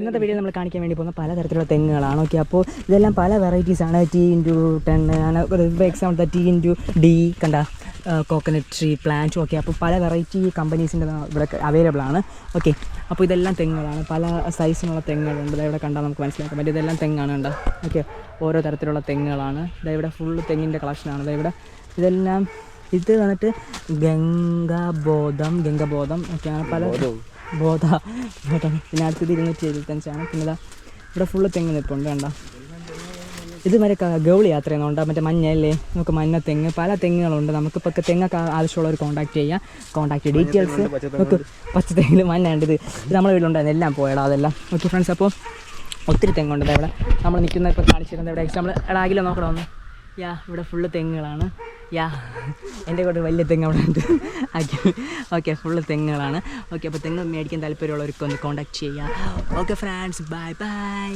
ഇന്നത്തെ വീഡിയോ നമ്മൾ കാണിക്കാൻ വേണ്ടി പോകുന്ന പലതരത്തിലുള്ള തെങ്ങുകളാണ്. ഓക്കെ അപ്പോൾ ഇതെല്ലാം പല വെറൈറ്റീസ് ആണ്. T into ten for example T into D കണ്ട കോക്കനട്ട് ട്രീ പ്ലാന്റ് ഓക്കെ അപ്പോൾ പല വെറൈറ്റി കമ്പനീസിന്റെ ഇവിടെ അവൈലബിൾ ആണ്. ഓക്കെ അപ്പോൾ ഇതെല്ലാം തെങ്ങുകളാണ്. പല സൈസിനുള്ള തെങ്ങുകളുണ്ട്. ഇവിടെ കണ്ടാൽ നമുക്ക് മനസ്സിലാക്കാൻ പറ്റും. ഇതെല്ലാം തെങ്ങാണ് കണ്ട. ഓക്കെ ഓരോ തരത്തിലുള്ള തെങ്ങുകളാണ്. ഇവിടെ ഫുള്ള് തെങ്ങിന്റെ കളക്ഷനാണ് ഇവിടെ ഇതെല്ലാം ഇത് വന്നിട്ട് ഗംഗാബോധം ഗംഗബോധം ഒക്കെയാണ് പല ബോധ ബോധ. പിന്നെ അടുത്തത് ഇരുന്നൂറ്റി എഴുപത്തഞ്ചാണ് പിന്നെ ഇതാ ഇവിടെ ഫുള്ള് തെങ്ങ് നിൽപ്പുണ്ട് കണ്ട? ഇത് ക- ഗൗളി യാത്ര ചെയ്യുന്നുണ്ട് മറ്റേ മഞ്ഞല്ലേ നമുക്ക് മഞ്ഞ തെങ്ങ് പല തെങ്ങുകളുണ്ട്. നമുക്കിപ്പോൾ തെങ്ങൊക്കെ ആവശ്യമുള്ളവർ കോൺടാക്ട് ചെയ്യാം. കോൺടാക്ട് ഡീറ്റെയിൽസ് നമുക്ക് പച്ച തെങ്ങിൽ മഞ്ഞ ഉണ്ട് ഇത് നമ്മുടെ വീട്ടിലുണ്ടായിരുന്നു. എല്ലാം പോയടാ അതെല്ലാം. ഓക്കെ ഫ്രണ്ട്സ് അപ്പോൾ ഒത്തിരി തെങ്ങുണ്ട് ഇവിടെ. നമ്മൾ നിൽക്കുന്ന ഇപ്പോൾ കാണിച്ചിരുന്നത് ഇവിടെ. എക്സാമ്പിൾ എടാകിലോ നോക്കണമെന്ന് യാ ഇവിടെ ഫുള്ള് തെങ്ങുകളാണ്. യാ എന്റെ കൂടെ വലിയ തെങ്ങ് അവിടെ ഉണ്ട് ഓക്കെ ഓക്കെ ഫുള്ള് തെങ്ങുകളാണ്. ഓക്കെ അപ്പോൾ തെങ്ങ് മേടിക്കാൻ താല്പര്യമുള്ളവർക്ക് ഒന്ന് കോൺടാക്ട് ചെയ്യാം. Okay friends bye bye